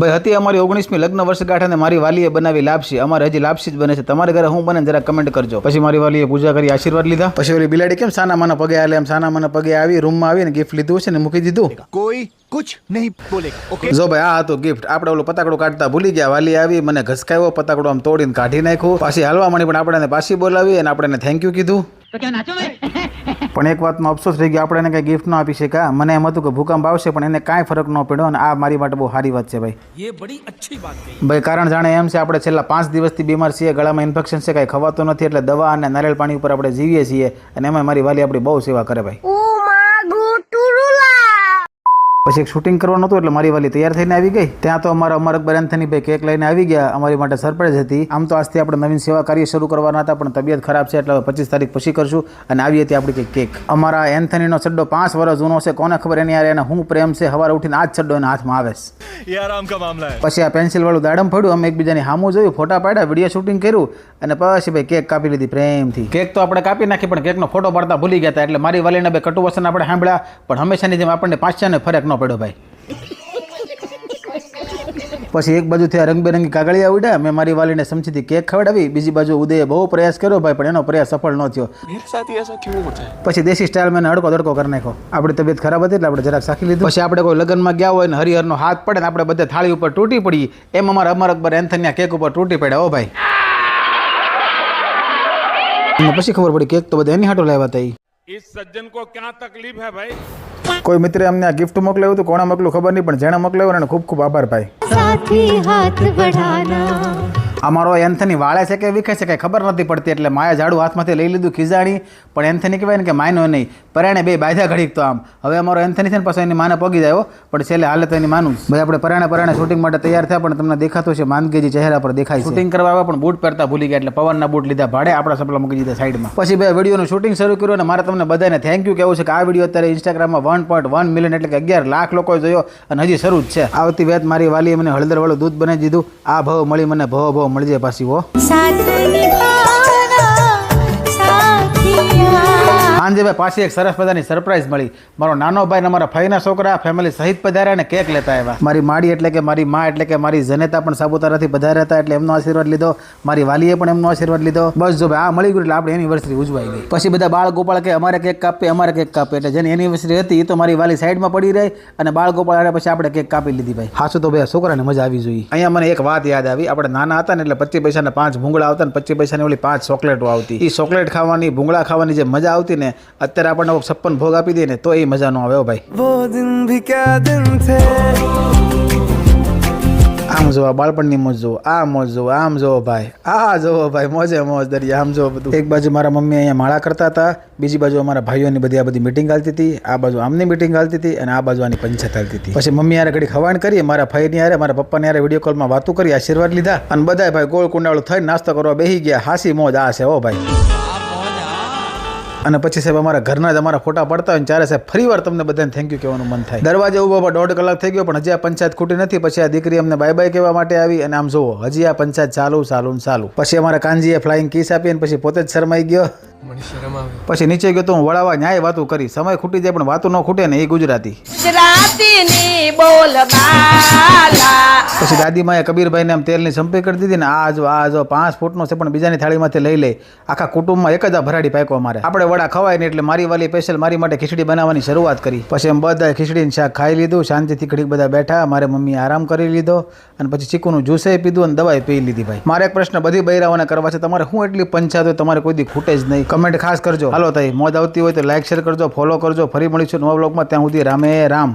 ભાઈ હતી અમારી ઓગણીસમી લગ્ન વર્ષગાંઠ અને મારી વાલીએ બનાવી લાપસી. અમારે હજી લાપસી જ બને છે. તમારે ઘરે હું બને જરા કમેન્ટ કરજો. પછી મારી વાલીએ પૂજા કરી આશીર્વાદ લીધા. પછી ઓલી બિલાડી કેમ સાના માના પગે આલે એમ? સાના માના પગે આવી રૂમમાં આવીને ગિફ્ટ લીધું છે ને મૂકી દીધું? કોઈ કુછ નહીં બોલે. ઓકે જો ભાઈ આ હતો ગિફ્ટ આપણે ઓલું પતાકડો કાઢતા ભૂલી ગયા. વાલી આવી મને ઘસકાયો પતાકડો આમ તોડીને કાઢી નાખ્યું. પાછી હાલવા માંડી પણ આપણે પાછી બોલાવી અને આપણે થેન્ક યુ કીધું. પણ એક વાતમાં અફસોસ થઈ ગયો આપણે એને કંઈ ગિફ્ટ ન આપી શક્યા. મને એમ હતું કે ભૂકંપ આવશે પણ એને કાંઈ ફરક ન પડ્યો અને આ મારી માટે બહુ સારી વાત છે ભાઈ. એ બડી અચ્છી વાત ભાઈ કારણ જાણે એમ છે આપણે છેલ્લા પાંચ દિવસથી બીમાર છીએ ગળામાં ઇન્ફેક્શન છે કાંઈ ખવાતું નથી એટલે દવા અને નારિયેળ પાણી ઉપર આપણે જીવીએ છીએ અને એમાં મારી વાલી આપણી બહુ સેવા કરે ભાઈ. પછી એક શૂટિંગ કરવાનું હતું એટલે મારી વાલી તૈયાર થઈને આવી ગઈ. ત્યાં તો અમારા અમર અકબર એન્થનીભાઈ કેક લઈને આવી ગયા. અમારી માટે સરપ્રાઈઝ હતી. આમ તો આજથી આપણે નવીન સેવા કાર્ય શરૂ કરવાના હતા પણ તબિયત ખરાબ છે એટલે હવે પચીસ તારીખ પછી કરશું અને આવી હતી આપણી કંઈક કેક. અમારા એન્થનીનો છડ્ડો પાંચ વર્ષ જૂનો છે. કોને ખબર એની યાર એને હું પ્રેમ છે? સવારે ઉઠીને આ જ સડ્ડો એના હાથમાં આવે યાર આમ પછી આ પેન્સિલ વાળું દાડમ પડ્યું અમે એકબીજાની હામું જોયું ફોટા પાડ્યા વીડિયો શૂટિંગ કર્યું અને પછી ભાઈ કેક કાપી લીધી પ્રેમથી. કેક તો આપણે કાપી નાખી પણ કેકનો ફોટો પાડતા ભૂલી ગયા હતા. એટલે મારી વાલીને બે કટુ વસન આપણે સાંભળ્યા પણ હંમેશાની જેમ આપણને પાંચ ને ફરક ન પડ્યો ભાઈ પછી એક બાજુથી આ રંગબેરંગી કાગળિયા ઉડ્યા મેં મારી વાલીને સમજીથી કેક ખવડાવી બીજી બાજુ ઉદયે બહુ પ્રયાસ કર્યો ભાઈ પણ એનો પ્રયાસ સફળ ન થયો मेरे साथ ही ऐसा क्यों होता है પછી દેશી સ્ટાઇલ મેં એને અડકો દડકો કરી નાખ્યો આપણી તબિયત ખરાબ હતી એટલે આપણે જરાક સાખી લીધું પછી આપણે કોઈ લગ્નમાં ગયા હોય ને હરિહરનો હાથ પડે ને આપણે બધે થાળી ઉપર તૂટી પડી એમ અમારા અમર અકબર એન્થનિયા કેક ઉપર તૂટી પડ્યા ઓ ભાઈ અને પછી ખબર પડી કેક તો બધા એની હાટો લાવ્યા હતા ઈ. इस सज्जन को क्या तकलीफ है भाई કોઈ મિત્રે અમને આ ગિફ્ટ મોકલાવ્યું હતું, કોણે મોકલું ખબર નહીં, પણ જેણે મોકલાવ્યું એને ખૂબ ખૂબ આભાર ભાઈ. હાથ અમારો એન્થની વાળે છે કે વિખે છે કે ખબર નથી પડતી એટલે માયા ઝાડુ હાથમાંથી લઈ લીધું ખીજાણી પણ એન્થની કહેવાય ને કે માયનો નહીં. પરાણે બે બાધા ઘડીક તો આમ. હવે અમારો એન્થની છે ને પાછો એની માને પગી જાય પણ છેલ્લે હાલે તો એની માનું. ભાઈ આપણે પરાણે પરાણે શૂટિંગ માટે તૈયાર થયા પણ તમને દેખાતું છે માંદગીજી ચહેરા પર દેખાય શૂટિંગ કરવા આવ્યા પણ બૂટ પહેરતા ભૂલી ગયા એટલે પવનના બૂટ લીધા. ભાડે આપણા સપલા મૂકી દીધા સાઈડમાં. પછી ભાઈ વિડીયોનું શૂટિંગ શરૂ કર્યું અને મારે તમને બધાને થેન્ક યુ કહેવું છે કે આ વીડિયો અત્યારે ઇન્સ્ટાગ્રામમાં વન પોઈન્ટ વન મિલિયન એટલે કે અગિયાર લાખ લોકોએ જોયો અને હજી શરૂ જ છે. આવતી વેત મારી વાલીએ મને હળદરવાળું દૂધ બનાવી દીધું. આ ભાવ મળી મને ભવ ભવ મળી જાય પાછી साथ સાંજે પાછી એક સરસ મજાની સરપ્રાઈઝ મળી. મારો નાનો ભાઈ અમારા મારા ફઈના છોકરા ફેમિલી સહિત પધાર્યા અને કેક લેતા આવ્યા. મારી માડી એટલે કે મારી મા એટલે કે મારી જનેતા પણ સાપુતારાથી પધાર્યા હતા એટલે એમનો આશીર્વાદ લીધો. મારી વાલીએ પણ એમનો આશીર્વાદ લીધો. બસ જો ભાઈ, આ મળી ગયું એટલે આપણે એનિવર્સરી ઉજવાઈ ગઈ. પછી બધા બાળ ગોપાળ કે અમારે કેક કાપે અમારે કેક કાપે એટલે જેની એનિવર્સરી હતી એ તો મારી વાલી સાઈડમાં પડી રહી અને બાળ ગોપાળ પછી આપણે કેક કાપી લીધી ભાઈ. હાચું તો ભાઈ છોકરાને મજા આવી જોઈએ અહીંયા મને એક વાત યાદ આવી. આપણે નાના હતા ને એટલે પચીસ પૈસાના પાંચ ભૂંગળા આવતા ને પચીસ પૈસાની ઓલી પાંચ ચોકલેટો આવતી. એ ચોકલેટ ખાવાની, ભૂંગળા ખાવાની જે મજા આવતી ને અત્યારે આપણને છપ્પન ભોગ આપી દે ને તો એ મજા આવે ભાઈ. આમ જોવા બાળપણની મોજ જોવો આ મોજ જોવો આમ જોવો ભાઈ આ જોવો ભાઈ મોજે મોજ દરિયા આમ જોવો બધું. એક બાજુ મારા મમ્મી અહીંયા માળા કરતા હતા બીજી બાજુ અમારા ભાઈઓની બધી આ બધી મિટિંગ હાલતી હતી આ બાજુ આમની મિટિંગ હાલતી હતી અને આ બાજુ આની પંચાયત હાલતી હતી. પછી મમ્મી યારે ઘડી ખવાણ કરી મારા ભાઈની યારે મારા પપ્પાની યારે વીડિયો કોલમાં વાતો કરી આશીર્વાદ લીધા અને બધા ભાઈ ગોળ કુંડાળો થઈને નાસ્તો કરવા બેસી ગયા. હાસી મોજ આ છે ઓ ભાઈ. અને પછી સાહેબ અમારા ઘરના જ અમારા ફોટા પડતા હોય ત્યારે સાહેબ ફરી વાર તમને બધાને થેન્ક યુ કહેવાનું મન થાય. દરવાજે ઊભો બાબા દોઢ કલાક થઈ ગયો, પણ હજી આ પંચાયત ખૂટી નથી. પછી આ દીકરી અમને બાય બાય કહેવા માટે આવી અને આમ જુઓ, હજી આ પંચાયત ચાલુ ચાલુ ચાલુ. પછી અમારા કાનજીએ ફ્લાઇંગ કિસ આપી અને પછી પોતે જ શરમાઈ ગયો. પછી નીચે ગયો તો હું વળાવા ન્યાય વાતું કરી. સમય ખૂટી જાય પણ વાતો ન ખૂટે ને એ ગુજરાતી. પછી દાદીમાએ કબીરભાઈને આમ તેલની સંપી કરી દીધી ને આ જો આ જો પાંચ ફૂટનો છે પણ બીજાની થાળીમાંથી લઈ લે. આખા કુટુંબમાં એક જ આ ભરાડી પાકો અમારે. આપણે વડા ખવાય ને એટલે મારી વાલી સ્પેશિયલ મારી માટે ખીચડી બનાવવાની શરૂઆત કરી. પછી એમ બધા ખીચડીને શાક ખાઈ લીધું. શાંતિથી ઘડીક બધા બેઠા. મારે મમ્મી આરામ કરી લીધો અને પછી ચીકુનું જ્યુસે પીધું અને દવાઈ પી લીધી ભાઈ. મારે એક પ્રશ્ન બધી બૈરાઓને કરવા છે. તમારે શું એટલી પંચાયત હોય તમારે કોઈ દી ખૂટે જ નહીં. કમેન્ટ ખાસ કરજો. હાલો તઈ, મોજ આવતી હોય તો લાઈક શેર કરજો ફોલો કરજો. ફરી મળીશું નવા બ્લોગમાં ત્યાં સુધી રામે રામ.